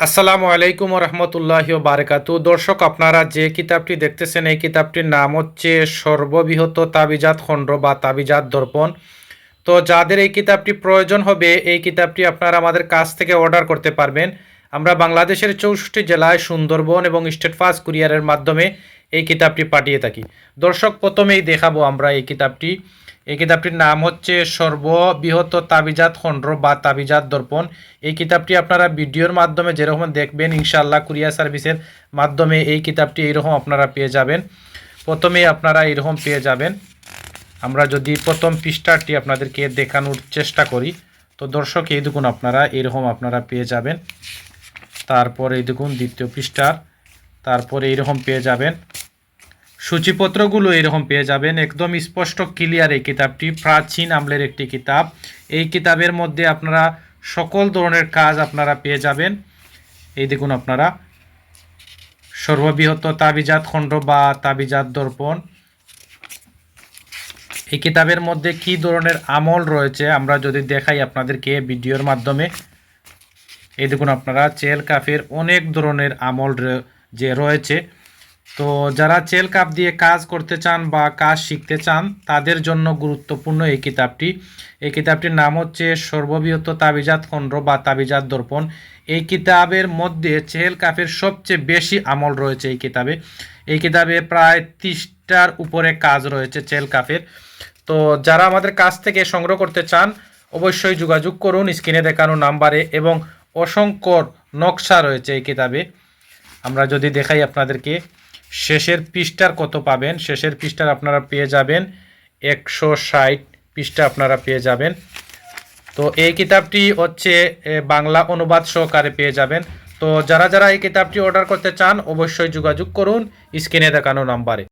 আসসালামু আলাইকুম রহমতুল্লাহ বারকাতু দর্শক, আপনারা যে কিতাবটি দেখতেছেন, এই কিতাবটির নাম হচ্ছে সর্ববৃহৎ তাবিজাত খণ্ড বা তাবিজাত দর্পণ। তো যাদের এই কিতাবটি প্রয়োজন হবে, এই কিতাবটি আপনারা আমাদের কাছ থেকে অর্ডার করতে পারবেন। আমরা বাংলাদেশের চৌষট্টি জেলায় সুন্দরবন এবং স্টেট ফাস্ট কুরিয়ারের মাধ্যমে এই কিতাবটি পাঠিয়ে থাকি। দর্শক, প্রথমেই দেখাবো আমরা এই কিতাবটি। এই কিতাবটির নাম হচ্ছে সর্ববৃহৎ তাবিজাত খণ্ড বা তাবিজাত দর্পণ। এই কিতাবটি আপনারা ভিডিওর মাধ্যমে যেরকম দেখবেন, ইনশাআল্লাহ কুরিয়ার সার্ভিসের মাধ্যমে এই কিতাবটি এইরকম আপনারা পেয়ে যাবেন। প্রথমেই আপনারা এইরকম পেয়ে যাবেন। আমরা যদি প্রথম পৃষ্ঠাটি আপনাদেরকে দেখানোর চেষ্টা করি, তো দর্শক, এই দেখুন আপনারা এরকম আপনারা পেয়ে যাবেন। তারপর এই দেখুন দ্বিতীয় পৃষ্ঠার, তারপরে এইরকম পেয়ে যাবেন। সূচিপত্রগুলো এরকম পেয়ে যাবেন। একদম স্পষ্ট ক্লিয়ার এই কিতাবটি। প্রাচীন আমলের একটি কিতাব। এই কিতাবের মধ্যে আপনারা সকল ধরনের কাজ আপনারা পেয়ে যাবেন। এই দেখুন আপনারা। সর্ববৃহৎ তাবিজাত খণ্ড বা তাবিজাত দর্পণ। এই কিতাবের মধ্যে কি ধরনের আমল রয়েছে আমরা যদি দেখাই আপনাদেরকে ভিডিওর মাধ্যমে। এই দেখুন আপনারা, চেল কাফের অনেক ধরনের আমল যে রয়েছে। তো যারা চেল কাপ দিয়ে কাজ করতে চান বা কাজ শিখতে চান, তাদের জন্য গুরুত্বপূর্ণ এই কিতাবটি। এই কিতাবটির নাম হচ্ছে সর্ববৃহৎ তাবিজাত খণ্ড বা তাবিজাত দর্পণ। এই কিতাবের মধ্যে চেহেল কাপের সবচেয়ে বেশি আমল রয়েছে এই কিতাবে। এই কিতাবে প্রায় তিরিশটার উপরে কাজ রয়েছে চেল কাপের। তো যারা আমাদের কাছ থেকে সংগ্রহ করতে চান, অবশ্যই যোগাযোগ করুন, স্ক্রিনে দেখানো নাম্বারে এবং অসংখ্য নকশা রয়েছে এই কিতাবে। আমরা যদি দেখাই আপনাদেরকে। শেষের পৃষ্ঠার কত পাবেন? শেষের পৃষ্ঠার আপনারা পেয়ে যাবেন একশো ষাট পৃষ্ঠা আপনারা পেয়ে যাবেন। তো এই কিতাবটি হচ্ছে বাংলা অনুবাদ সহকারে পেয়ে যাবেন। তো যারা যারা এই কিতাবটি অর্ডার করতে চান, অবশ্যই যোগাযোগ করুন স্ক্রিনে দেখানো নাম্বারে।